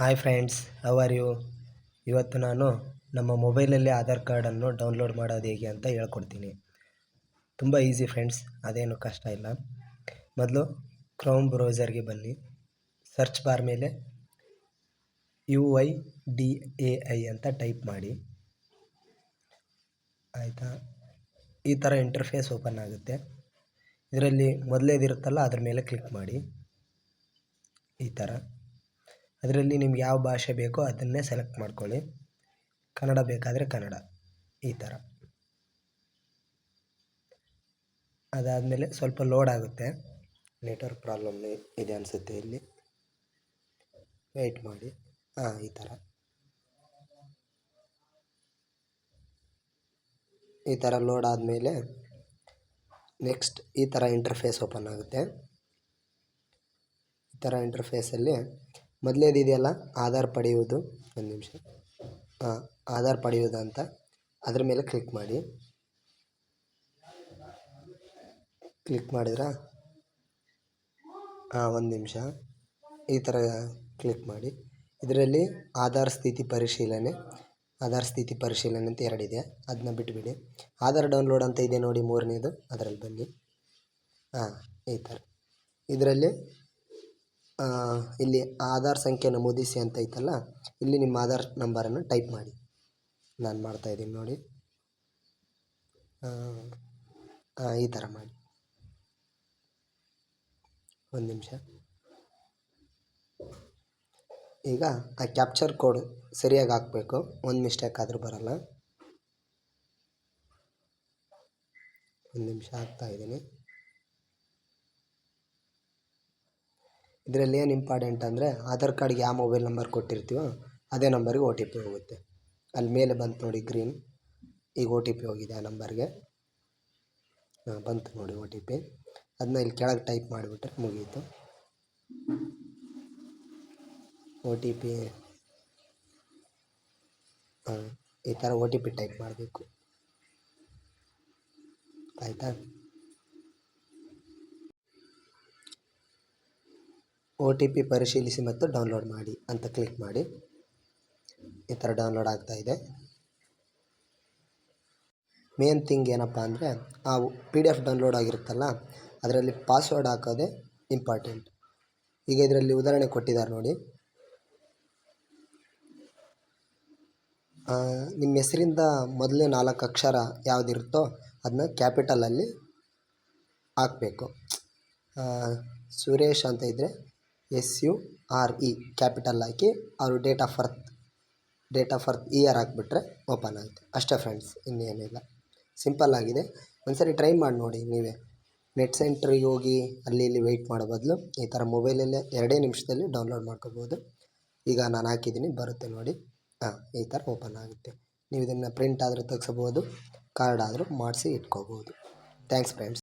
Hi friends hour you ಇವತ್ತು ನಾನು ನಮ್ಮ ಮೊಬೈಲಲ್ಲಿ ಆಧಾರ್ ಕಾರ್ಡನ್ನು ಡೌನ್ಲೋಡ್ ಮಾಡೋದು ಹೇಗೆ ಅಂತ ಹೇಳ್ಕೊಡ್ತೀನಿ. ತುಂಬ ಈಸಿ ಫ್ರೆಂಡ್ಸ್ ಅದೇನು ಕಷ್ಟ ಇಲ್ಲ. ಮೊದಲು ಕ್ರೋಮ್ ಬ್ರೌಸರ್ಗೆ ಬನ್ನಿ. ಸರ್ಚ್ ಬಾರ್ ಮೇಲೆ U Y D A I ಅಂತ ಟೈಪ್ ಮಾಡಿ. ಆಯಿತಾ? ಈ ಥರ ಇಂಟರ್ಫೇಸ್ ಓಪನ್ ಆಗುತ್ತೆ. ಇದರಲ್ಲಿ ಮೊದಲೇದಿರುತ್ತಲ್ಲ, ಅದ್ರ ಮೇಲೆ ಕ್ಲಿಕ್ ಮಾಡಿ. ಈ ಥರ. ಅದರಲ್ಲಿ ನಿಮ್ಗೆ ಯಾವ ಭಾಷೆ ಬೇಕೋ ಅದನ್ನೇ ಸೆಲೆಕ್ಟ್ ಮಾಡ್ಕೊಳ್ಳಿ. ಕನ್ನಡ ಬೇಕಾದರೆ ಕನ್ನಡ, ಈ ಥರ ಅದಾದಮೇಲೆ ಸ್ವಲ್ಪ ಲೋಡ್ ಆಗುತ್ತೆ. ನೆಟ್ವರ್ಕ್ ಪ್ರಾಬ್ಲಮ್ ಇದೆ ಅನಿಸುತ್ತೆ ಇಲ್ಲಿ. ವೆಯ್ಟ್ ಮಾಡಿ. ಹಾಂ, ಈ ಥರ ಈ ಥರ ಲೋಡ್ ಆದಮೇಲೆ ನೆಕ್ಸ್ಟ್ ಈ ಥರ ಇಂಟರ್ಫೇಸ್ ಓಪನ್ ಆಗುತ್ತೆ. ಈ ಥರ ಇಂಟರ್ಫೇಸಲ್ಲಿ ಮೊದಲೇದು ಇದೆಯಲ್ಲ, ಆಧಾರ್ ಪಡೆಯುವುದು, ಒಂದು ನಿಮಿಷ. ಆಧಾರ್ ಪಡೆಯುವುದು ಅಂತ ಅದ್ರ ಮೇಲೆ ಕ್ಲಿಕ್ ಮಾಡಿ. ಕ್ಲಿಕ್ ಮಾಡಿದ್ರಾ? ಹಾಂ ಒಂದು ನಿಮಿಷ. ಈ ಥರ ಕ್ಲಿಕ್ ಮಾಡಿ. ಇದರಲ್ಲಿ ಆಧಾರ್ ಸ್ಥಿತಿ ಪರಿಶೀಲನೆ, ಆಧಾರ್ ಸ್ಥಿತಿ ಪರಿಶೀಲನೆ ಅಂತ ಎರಡಿದೆ ಅದನ್ನ ಬಿಟ್ಬಿಡಿ. ಆಧಾರ್ ಡೌನ್ಲೋಡ್ ಅಂತ ಇದೆ ನೋಡಿ ಮೂರನೇದು. ಅದರಲ್ಲಿ ಬನ್ನಿ. ಹಾಂ ಈ ಥರ ಇದರಲ್ಲಿ ಇಲ್ಲಿ ಆಧಾರ್ ಸಂಖ್ಯೆ ನಮೂದಿಸಿ ಅಂತ ಐತಲ್ಲ, ಇಲ್ಲಿ ನಿಮ್ಮ ಆಧಾರ್ ನಂಬರನ್ನು ಟೈಪ್ ಮಾಡಿ. ನಾನು ಮಾಡ್ತಾಯಿದ್ದೀನಿ ನೋಡಿ. ಈ ಥರ ಮಾಡಿ. ಒಂದು ನಿಮಿಷ. ಈಗ ಆ ಕ್ಯಾಪ್ಚರ್ ಕೋಡ್ ಸರಿಯಾಗಿ ಹಾಕಬೇಕು, ಒಂದು ಮಿಸ್ಟೇಕ್ ಆದರೂ ಬರಲ್ಲ. ಒಂದು ನಿಮಿಷ ಹಾಕ್ತಾಯಿದ್ದೀನಿ ಇದರಲ್ಲಿ ಏನು ಇಂಪಾರ್ಟೆಂಟ್ ಅಂದರೆ ಆಧಾರ್ ಕಾರ್ಡ್ಗೆ ಯಾವ ಮೊಬೈಲ್ ನಂಬರ್ ಕೊಟ್ಟಿರ್ತೀವೋ ಅದೇ ನಂಬರಿಗೆ ಒ ಟಿ ಪಿ ಹೋಗುತ್ತೆ. ಅಲ್ಲಿ ಮೇಲೆ ಬಂತು ನೋಡಿ ಗ್ರೀನ್ ಈಗ ಒ ಟಿ ಪಿ ಹೋಗಿದೆ ಆ ನಂಬರ್ಗೆ ಹಾಂ, ಬಂತು ನೋಡಿ ಒ ಟಿ ಪಿ ಅದನ್ನ ಇಲ್ಲಿ ಕೆಳಗೆ ಟೈಪ್ ಮಾಡಿಬಿಟ್ರೆ ಮುಗೀತು. ಒ ಟಿ ಪಿ ಹಾಂ, ಈ ಥರ ಒ ಟಿ ಪಿ ಟೈಪ್ ಮಾಡಬೇಕು. ಆಯಿತಾ? ಒ ಟಿ ಪಿ ಪರಿಶೀಲಿಸಿ ಮತ್ತು ಡೌನ್ಲೋಡ್ ಮಾಡಿ ಅಂತ ಕ್ಲಿಕ್ ಮಾಡಿ. ಈ ಥರ ಡೌನ್ಲೋಡ್ ಇದೆ. ಮೇನ್ ಥಿಂಗ್ ಏನಪ್ಪ ಅಂದರೆ, ಆ ಪಿ ಡಿ ಎಫ್ ಡೌನ್ಲೋಡ್ ಆಗಿರುತ್ತಲ್ಲ, ಅದರಲ್ಲಿ ಪಾಸ್ವರ್ಡ್ ಹಾಕೋದೇ ಇಂಪಾರ್ಟೆಂಟ್. ಈಗ ಇದರಲ್ಲಿ ಉದಾಹರಣೆ ಕೊಟ್ಟಿದ್ದಾರೆ ನೋಡಿ. ನಿಮ್ಮ ಹೆಸರಿಂದ ಮೊದಲೇ ನಾಲ್ಕು ಅಕ್ಷರ ಯಾವುದಿರುತ್ತೋ ಅದನ್ನ ಕ್ಯಾಪಿಟಲಲ್ಲಿ ಹಾಕಬೇಕು. ಸುರೇಶ್ ಅಂತ ಇದ್ದರೆ S U R E, capital ಹಾಕಿ ಅವರು date of birth date of birth year ಹಾಕ್ಬಿಟ್ರೆ ಓಪನ್ ಆಗುತ್ತೆ. ಅಷ್ಟೇ ಫ್ರೆಂಡ್ಸ್ ಇನ್ನೇನಿಲ್ಲ. ಸಿಂಪಲ್ ಆಗಿದೆ. ಒಂದ್ಸರಿ ಟ್ರೈ ಮಾಡಿ ನೋಡಿ ನೀವೇ. ನೆಟ್ ಸೆಂಟ್ರಿಗೆ ಹೋಗಿ ಅಲ್ಲಿ ಇಲ್ಲಿ ವೆಯ್ಟ್ ಮಾಡೋ ಬದಲು ಈ ಥರ ಮೊಬೈಲಲ್ಲೇ ಎರಡೇ ನಿಮಿಷದಲ್ಲಿ ಡೌನ್ಲೋಡ್ ಮಾಡ್ಕೋಬೋದು. ಈಗ ನಾನು ಹಾಕಿದ್ದೀನಿ, ಬರುತ್ತೆ ನೋಡಿ. ಹಾಂ, ಈ ಥರ ಓಪನ್ ಆಗುತ್ತೆ. ನೀವು ಇದನ್ನು ಪ್ರಿಂಟ್ ಆದರೂ ತೆಗ್ಸಬೋದು ಕಾರ್ಡ್ ಆದರೂ ಮಾಡಿಸಿ ಇಟ್ಕೋಬೋದು. Thanks friends